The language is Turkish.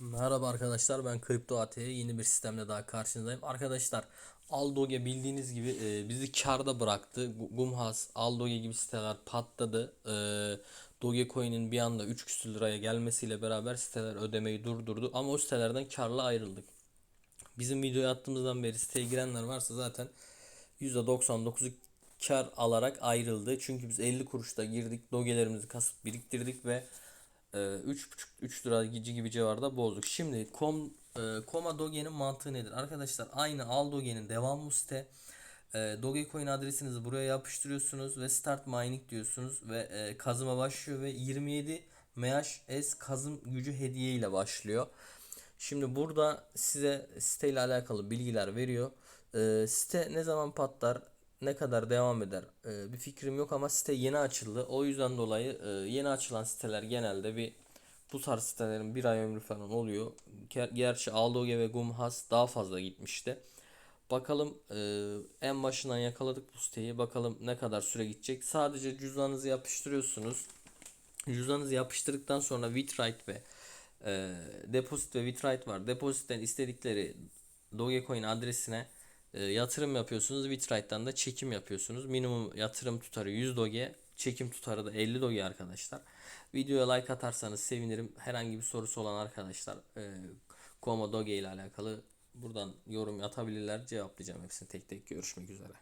Merhaba arkadaşlar ben Kripto AT yeni bir sistemle daha karşınızdayım. Arkadaşlar Aldoge bildiğiniz gibi e, bizi karda bıraktı. Gu- Gumhas, Aldoge gibi siteler patladı. E, Dogecoin'in bir anda 3 küsür liraya gelmesiyle beraber siteler ödemeyi durdurdu. Ama o sitelerden karla ayrıldık. Bizim videoyu attığımızdan beri siteye girenler varsa zaten %99'u kar alarak ayrıldı. Çünkü biz 50 kuruşta girdik, dogelerimizi kasıp biriktirdik ve e, 3,5-3 lira gibi gibi civarda bozduk. Şimdi com, e, Koma Doge'nin mantığı nedir? Arkadaşlar aynı Al Doge'nin devamı site. E, Dogecoin adresinizi buraya yapıştırıyorsunuz ve Start Mining diyorsunuz ve e, kazıma başlıyor ve 27 MHz kazım gücü hediye ile başlıyor. Şimdi burada size site ile alakalı bilgiler veriyor. Ee, site ne zaman patlar, ne kadar devam eder ee, bir fikrim yok ama site yeni açıldı. O yüzden dolayı e, yeni açılan siteler genelde bir bu tarz sitelerin bir ay ömrü falan oluyor. Ger- Gerçi Aldoge ve Gumhas daha fazla gitmişti. Bakalım e, en başından yakaladık bu siteyi. Bakalım ne kadar süre gidecek. Sadece cüzdanınızı yapıştırıyorsunuz. Cüzdanınızı yapıştırdıktan sonra Bitrite ve e, Deposit ve Bitrite var. Deposit'ten istedikleri Dogecoin adresine e, yatırım yapıyorsunuz. Bitrite'dan da çekim yapıyorsunuz. Minimum yatırım tutarı 100 Doge, çekim tutarı da 50 Doge arkadaşlar. Videoya like atarsanız sevinirim. Herhangi bir sorusu olan arkadaşlar e, Komo Doge ile alakalı buradan yorum atabilirler. Cevaplayacağım hepsini tek tek. Görüşmek üzere.